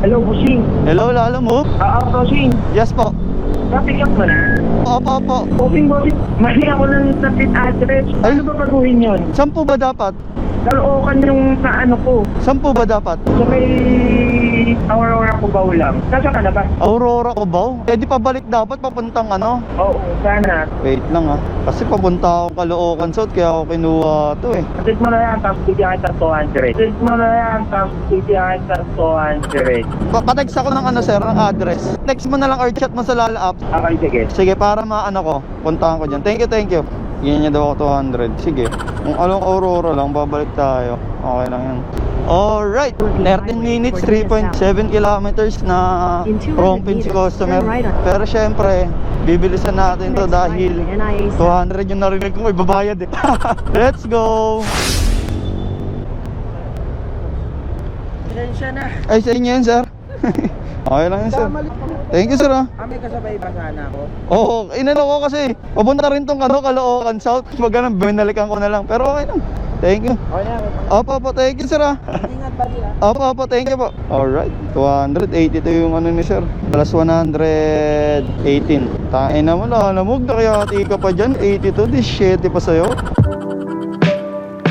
Hello, Lalo Move? Oo, Toshing. Yes po. Na-pick up mo na? Opo, opo. Bossing, bossing. Mali ako ng street address. Ay. Ano ba baguhin yun? Saan po ba dapat? Kalookan yung sa ano ko. Saan po ba dapat? Sa may Cubao lang. Nasaan ka na ba? Aurora Cubao? Eh di pabalik dapat papuntang ano? Oo, sana. Wait lang ah. Kasi papunta ako Caloocan South kaya ako kinuha to eh. Atit mo na yan, tapos bigyan kita 200. Atit mo na yan, tapos bigyan kita 200. Pa patext ako ng ano sir, ng address. Text mo na lang or chat mo sa Lala app. Okay, sige. Sige, para maano ko, puntahan ko dyan. Thank you, thank you. Ganyan niya daw ako 200. Sige. Kung along Aurora lang, babalik tayo. Okay lang yan. Alright, 13 minutes, 3.7 kilometers na from Pins customer. Pero syempre, bibilisan natin to dahil 200 yung narinig ko, may babayad eh. Let's go! Pasensya na. Ay, sa inyo yun, sir. okay lang yun, sir. Thank you, sir. ah. Kami kasabay ba sana ako? Oo, inano ko kasi. Papunta rin tong ano, Caloocan South. Pag ganun, binalikan ko na lang. Pero okay lang. Thank you. Okay na. Opo, opo, thank you, sir. ah. Ingat ba nila? Opo, opo, thank you po. Alright, 282 yung ano ni sir. Plus 118. Tain na mo, lalamog na kaya tika pa dyan. 82, di 7 pa sa'yo.